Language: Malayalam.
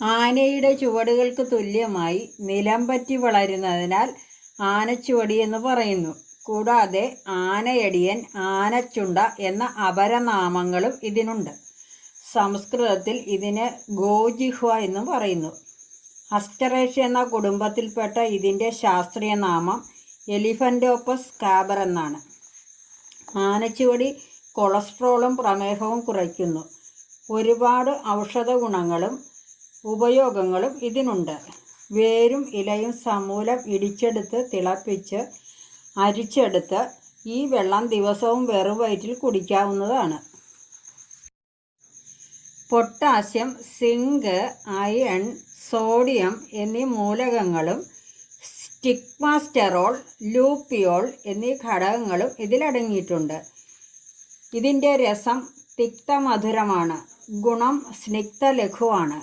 ആനയുടെ ചുവടുകൾക്ക് തുല്യമായി നിലംപറ്റി വളരുന്നതിനാൽ ആനച്ചുവടി എന്ന് പറയുന്നു. കൂടാതെ ആനയടിയൻ ആനച്ചുണ്ട എന്ന അപരനാമങ്ങളും ഇതിനുണ്ട്. സംസ്കൃതത്തിൽ ഇതിന് ഗോജിഹ്വ എന്നും പറയുന്നു. അസ്റ്ററേഷ്യ എന്ന കുടുംബത്തിൽപ്പെട്ട ഇതിന്റെ ശാസ്ത്രീയ നാമം എലിഫന്റോപ്പസ് കാബർ എന്നാണ്. ആനച്ചുവടി കൊളസ്ട്രോളും പ്രമേഹവും കുറയ്ക്കുന്നു. ഒരുപാട് ഔഷധ ഗുണങ്ങളും ഉപയോഗങ്ങളും ഇതിനുണ്ട്. വേരും ഇലയും സമൂലം ഇടിച്ചെടുത്ത് തിളപ്പിച്ച് അരിച്ചെടുത്ത് ഈ വെള്ളം ദിവസവും വെറും വയറ്റിൽ കുടിക്കാവുന്നതാണ്. പൊട്ടാസ്യം സിങ്ക് അയൺ സോഡിയം എന്നീ മൂലകങ്ങളും സ്റ്റിക്മാസ്റ്ററോൾ ലൂപ്പിയോൾ എന്നീ ഘടകങ്ങളും ഇതിലടങ്ങിയിട്ടുണ്ട്. ഇതിന്റെ രസം തിക്തമധുരമാണ് ഗുണം സ്നിഗ്ധ ലഘുവാണ്.